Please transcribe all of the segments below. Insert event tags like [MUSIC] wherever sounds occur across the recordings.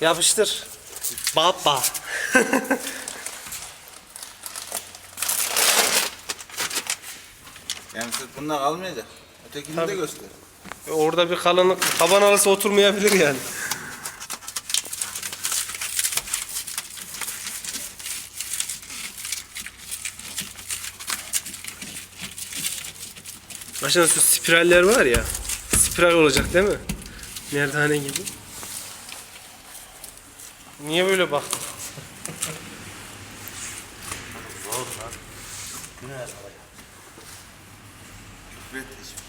Yapıştır. Baba. Yani siz bununla kalmayacak. Ötekini de Tabii. göster. Orada bir kalınlık taban arası oturmayabilir yani. Başına şu spiraller var ya. Spiral olacak değil mi? Merdane gibi. Niye böyle baktın? Küfret hiçbir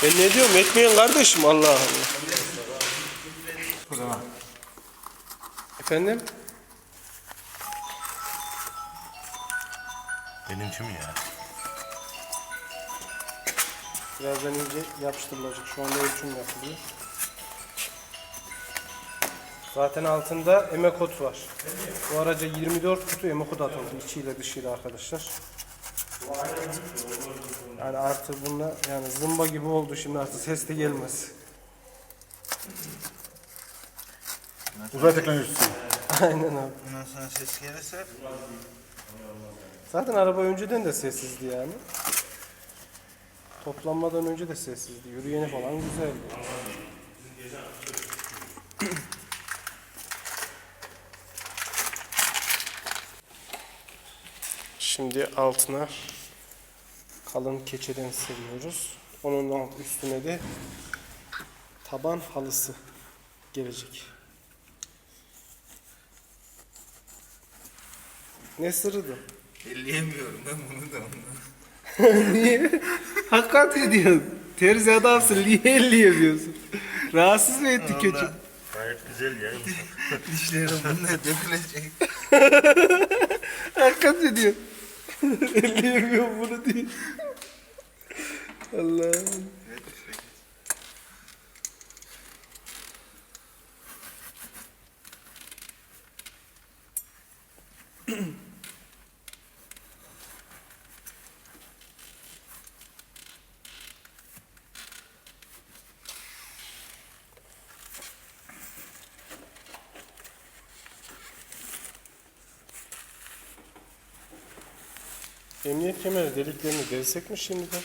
şey. Ben ne diyorum etmeyin kardeşim Allah Allah. O zaman. Efendim? Benimki mi ya? Birazdan ince yapıştırılacak. Şu anda ölçüm yapılıyor. Zaten altında emekot var. Bu araca 24 kutu emekot atıldı içiyle dışıyla arkadaşlar. Yani artık bunlar yani zımba gibi oldu şimdi artık ses de gelmez. Uzay teknolojisi. [LAUGHS] Aynen abi. Bundan sonra ses gelirse Zaten araba önceden de sessizdi yani. Toplanmadan önce de sessizdi. Yürüyeni falan güzeldi. Şimdi altına kalın keçeden seriyoruz. Onun alt üstüne de taban halısı gelecek. Ne sırrıydı? elleyemiyorum ben bunu da ondan. [LAUGHS] Niye? Hakikat ediyorsun. Terzi adamsın. Niye elleyemiyorsun? Rahatsız mı etti kötü? Gayet güzel ya. [LAUGHS] Dişlerim bunlar dökülecek. Hakikat ediyor. [LAUGHS] Elleyemiyorum bunu diye. Allah'ım. Emniyet kemeri deliklerini delsek mi şimdiden?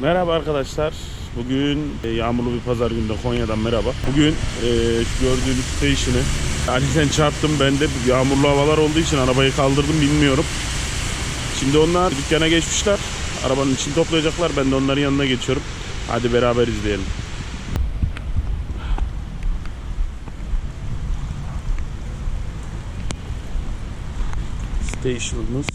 Merhaba arkadaşlar. Bugün e, yağmurlu bir pazar günde Konya'dan merhaba. Bugün e, gördüğünüz station'ı Ali sen çarptım ben de yağmurlu havalar olduğu için arabayı kaldırdım bilmiyorum. Şimdi onlar dükkana geçmişler. Arabanın içini toplayacaklar. Ben de onların yanına geçiyorum. Hadi beraber izleyelim. Station'ımız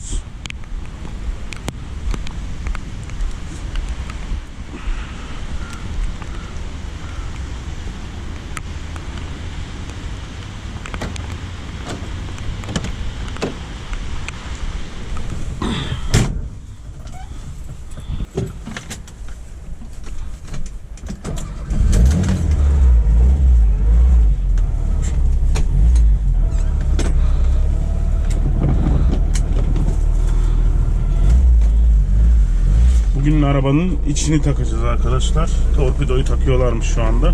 Bugün arabanın içini takacağız arkadaşlar. Torpidoyu takıyorlarmış şu anda. [CLEARS THROAT]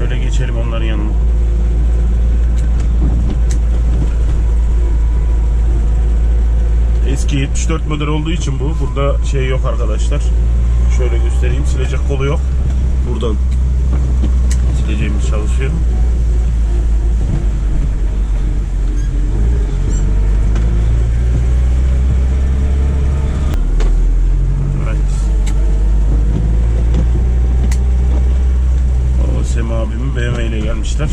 Böyle geçelim onların yanına. Eski 74 model olduğu için bu. Burada şey yok arkadaşlar. Şöyle göstereyim. Silecek kolu yok. Buradan sileceğimiz çalışıyor. Evet. O Sema abimin BMW ile gelmişler.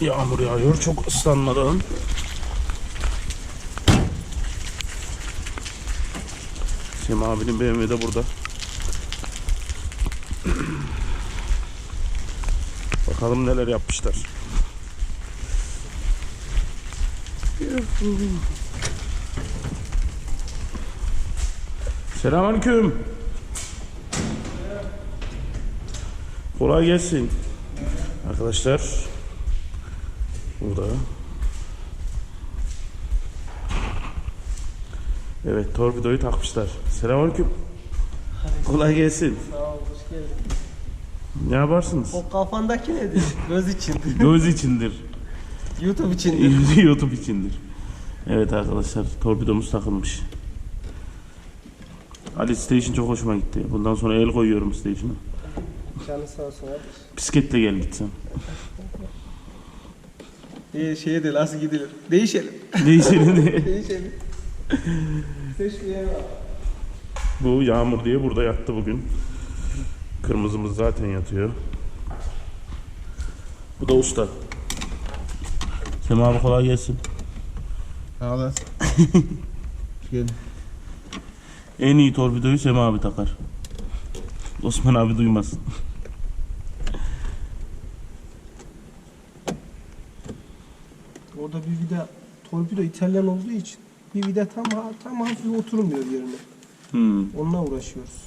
Yağmur yağıyor çok ıslanmadan. Sema abinin BMW de burada. [CLEARS THROAT] Bakalım neler yapmışlar. Selamünaleyküm. Kolay gelsin. Arkadaşlar burada. Evet torpidoyu takmışlar. Selamünaleyküm. Kolay gelsin. Sağ ol, hoş geldin. Ne yaparsınız? O kafandaki nedir? Göz için. [LAUGHS] Göz içindir. YouTube için. [LAUGHS] YouTube içindir. Evet arkadaşlar torpidomuz takılmış. Ali Station çok hoşuma gitti. Bundan sonra el koyuyorum Station'a. Canı sağ olsun abi. Bisikletle gel gitsen. İyi şeye de nasıl gidilir? Değişelim. Değişelim diye. [LAUGHS] Değişelim. Seçmeye bak. Bu Yağmur diye burada yattı bugün. Kırmızımız zaten yatıyor. Bu da usta. Sema abi kolay gelsin. Sağ olasın. Gel. [LAUGHS] En iyi torpidoyu Sema abi takar. Osman abi duymaz. Orada bir vida torpido İtalyan olduğu için bir vida tam tam hafif oturmuyor yerine. Hmm. Onunla uğraşıyoruz.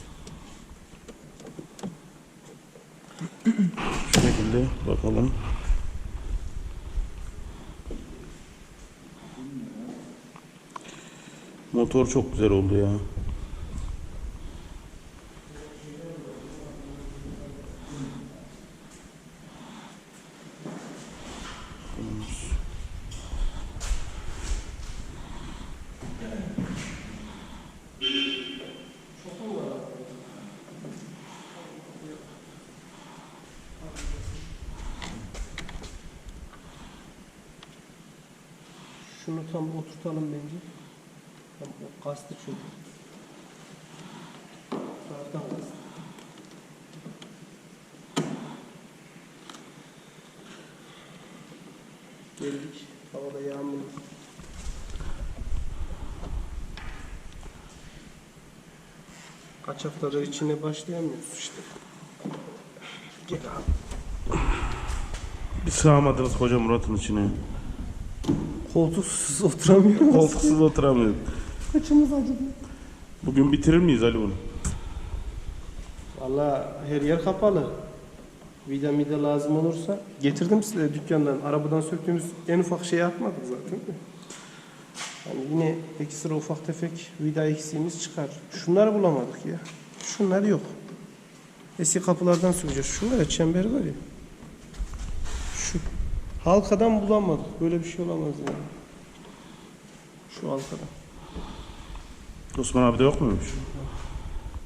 Şu şekilde bakalım. Motor çok güzel oldu ya. Şunu tam oturtalım bence. Tam kastı çünkü. Zaten kastı. Geldik. Havada yağmurlu. Kaç haftadır içine başlayamıyoruz işte. Gel abi. Bir sığamadınız koca Murat'ın içine. Koltuksuz oturamıyoruz. Koltuksuz oturamıyor. Kaçımız acıdı. Bugün bitirir miyiz Ali bunu? Valla her yer kapalı. Vida mida lazım olursa getirdim size dükkandan. Arabadan söktüğümüz en ufak şeyi atmadık zaten. Yani yine ekstra ufak tefek vida eksiğimiz çıkar. Şunları bulamadık ya. Şunlar yok. Eski kapılardan sökeceğiz. Şunlar ya çember var ya. Halkadan bulamadık. Böyle bir şey olamaz yani. Şu halkadan. Osman abi de yok muymuş?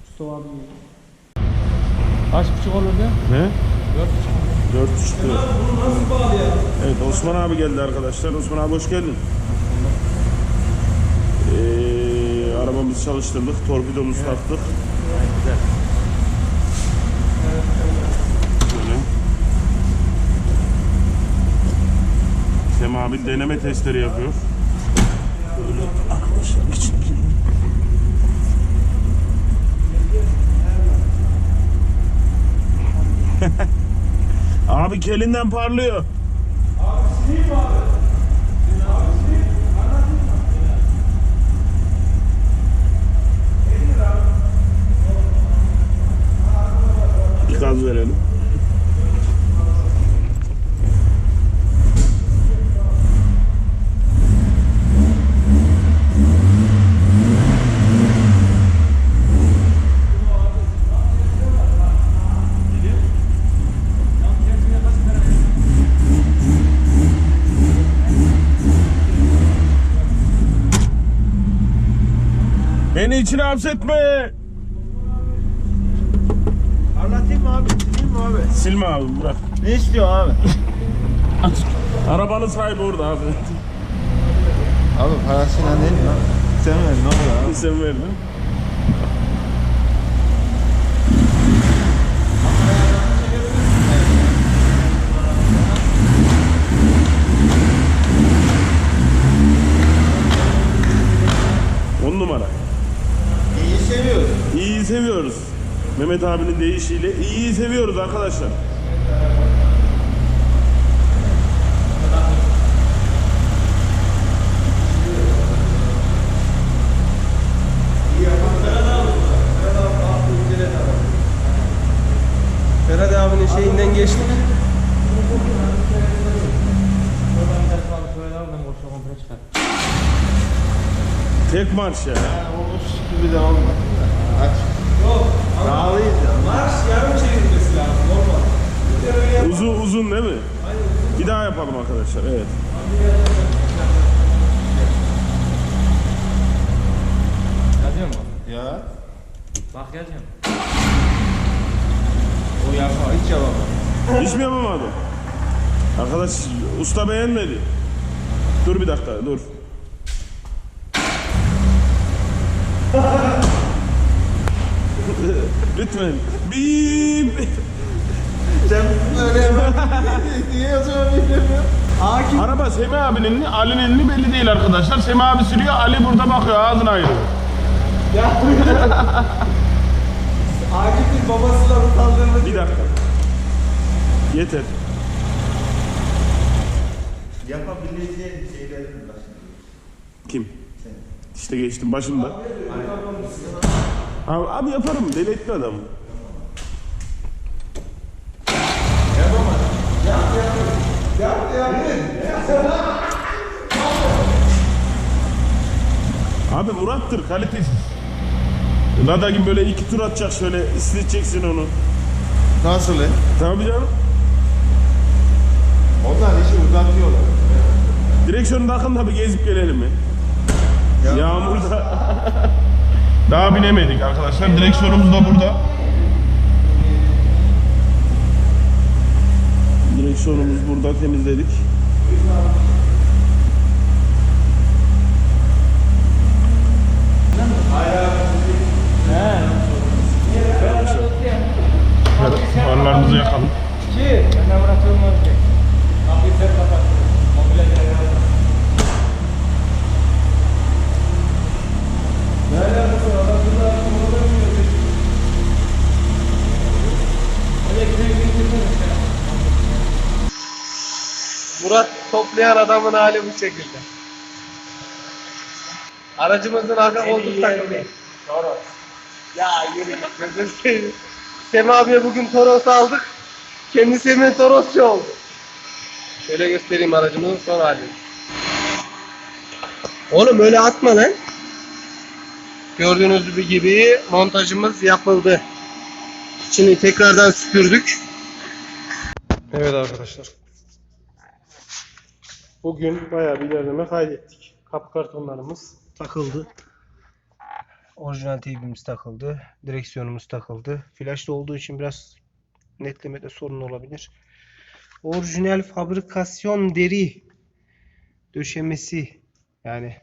Mustafa abi. Kaç buçuk olur ya? Ne? Dört buçuk lira. Evet Osman abi geldi arkadaşlar. Osman abi hoş geldin. Ee, arabamızı çalıştırdık. Torpidomuzu taktık. Şöyle. Sema abi deneme testleri yapıyor. Böyle arkadaşlar için. Abi kelinden parlıyor. Bir Beni içine hapsetme. Anlatayım mı abi? Sileyim mi abi? Silme abi bırak. Ne istiyor abi? [LAUGHS] Arabanın sahibi orada abi. Abi parasıyla değil mi? Sen ver ne olur abi? Sen ver lan. Mehmet abinin deyişiyle iyiyi seviyoruz arkadaşlar. Ferhat abinin şeyinden geçtik. Tek marş ya. Ha, o gibi de olmadı. Aç. Dağlıyız ya. Marş yarım çevirmesi lazım normal. Uzun uzun değil mi? Bir daha yapalım arkadaşlar. Evet. Yazıyor mu? Ya. Bak yazıyor. O yapma. Hiç yapamam. Hiç mi yapamadım? Arkadaş usta beğenmedi. Dur bir dakika dur. Lütfen. Bim. Sen böyle yapamam. [LAUGHS] Niye o zaman bilmiyorum? Akif Araba Semih abinin Ali'nin elini belli değil arkadaşlar. Semih abi sürüyor Ali burada bakıyor ağzına ayırıyor. [LAUGHS] Akif'in babasıyla utandığını Bir dakika. Yeter. Yapabileceğin şeylerin var. Kim? İşte geçtim başımda. Abi, abi yaparım deli etme adamı. Abi Murat'tır kalitesiz. Lada gibi böyle iki tur atacak şöyle isteyeceksin onu. Nasıl? he? Tabii canım. Onlar işi uzatıyorlar. Direksiyonu takın da bir gezip gelelim mi? Yağmurda. [LAUGHS] Daha binemedik arkadaşlar. Direksiyonumuz da burada. Direksiyonumuz burada temizledik. Murat toplayan adamın hali bu şekilde. Aracımızın arka koltuğu takılı. Toros. Ya yürü gözünü seveyim. Semih abiye bugün Toros aldık. Kendisi hemen Torosçu oldu. Şöyle göstereyim aracımızın son halini. Oğlum öyle atma lan. Gördüğünüz gibi montajımız yapıldı. İçini tekrardan süpürdük. Evet arkadaşlar. Bugün bayağı bir ilerleme kaydettik. Kapı kartonlarımız takıldı. Orijinal teybimiz takıldı. Direksiyonumuz takıldı. Flash'ta olduğu için biraz netlemede sorun olabilir. Orijinal fabrikasyon deri döşemesi yani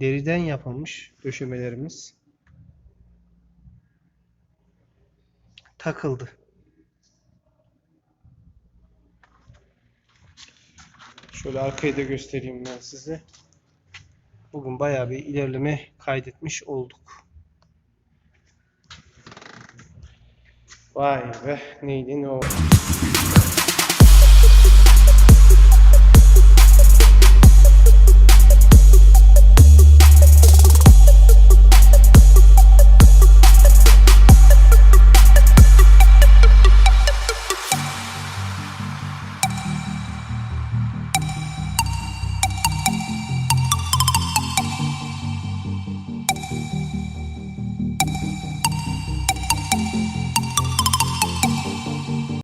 deriden yapılmış döşemelerimiz takıldı. Şöyle arkayı da göstereyim ben size. Bugün bayağı bir ilerleme kaydetmiş olduk. Vay be neydi ne o.